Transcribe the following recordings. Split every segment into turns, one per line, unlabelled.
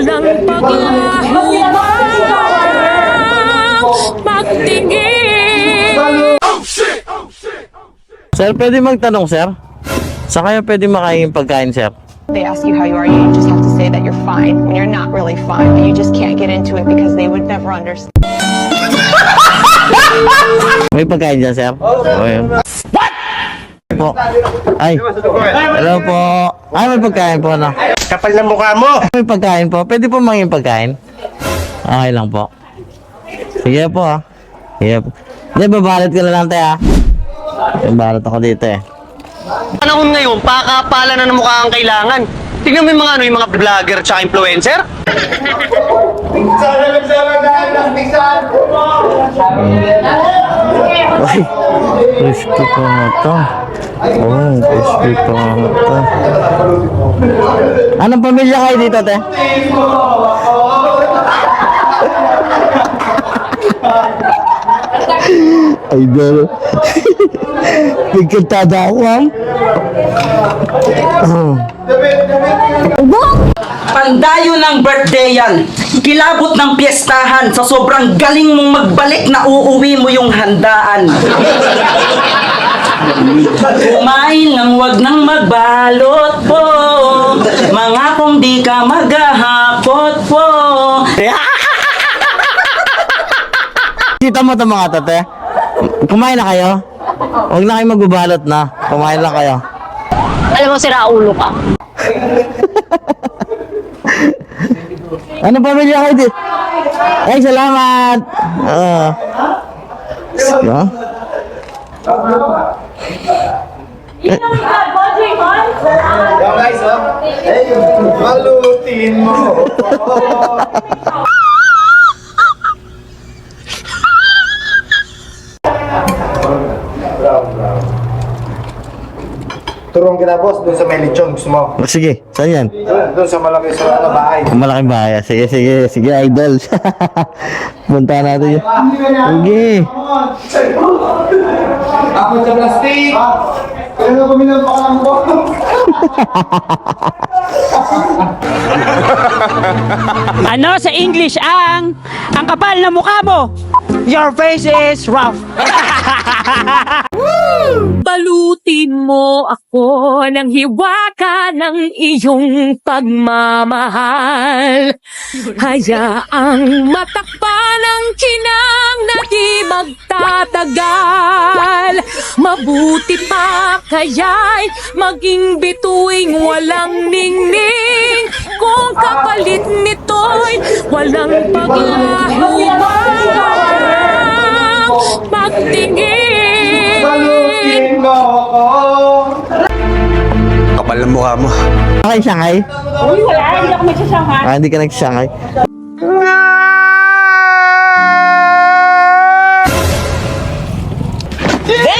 walang paglahibang magtingin.
Sir, pwede magtanong, sir? Sa kayo pwede makain pagkain, sir?
They ask you how you are, you just have to say that you're fine when you're not really fine, but you just can't get into it because they would never understand.
May pagkain dyan, sir? Okay. What? Po. Ay. Hello po. Ay, may pagkain po na. Ano?
Kapal na mukha mo!
May ano pagkain po. Pwede po mangin pagkain? Okay lang po. Sige po ah. Sige po. Hindi, babalot ka na lang tayo ah. Babalot ako dito eh.
Panahon ngayon, pakapala na ng mukha ang kailangan. Tingnan mo yung mga ano, yung mga vlogger tsaka influencer.
Uy, gusto ko na to. Oh, SP pa nga ito. Anong pamilya kayo dito, te? Ay, girl. Pagkantada ako, ha? Oh.
Pandayo ng birthday yan. Kilabot ng piyestahan. Sa sobrang galing mong magbalik na uuwi mo yung handaan. Kumain lang wag nang magbalot po Mga kung di ka maghahapot po
Kita mo to mga tate Kumain na kayo Huwag na kayo magbabalot na Kumain na kayo
Alam mo sira ulo ka
Ano pamilya kayo dito? Ay, salamat! Uh, ah. huh? Ikaw ang gagawa, Draymond! Salamat! Yo guys, mo! Oh.
Turuan kita boss doon sa may lechon gusto mo.
O, oh, sige, saan yan?
Doon, sa malaking sa ano bahay.
Malaking bahay. Ah, sige, sige, sige, idol. Punta natin yun. Sige. Ako sa plastic. Kaya na kami ng pakalang ko.
ano sa English ang ang kapal na mukha mo?
Your face is rough.
Balutin mo ako ng hiwaka ng iyong pagmamahal. Hayaang matakpan ang kinang na di magtatagal. Mabuti pa kaya'y maging bituing walang ningning Kung kapalit nito'y walang paglaho Pagtingin
Kapal ang mukha mo Okay, Shanghai?
Uy, wala, hindi ako magsashanghai
Ah, hindi ka nagsashanghai Hey!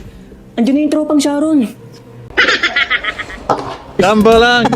Andiyan na yung tropang Sharon.
Dumbo lang.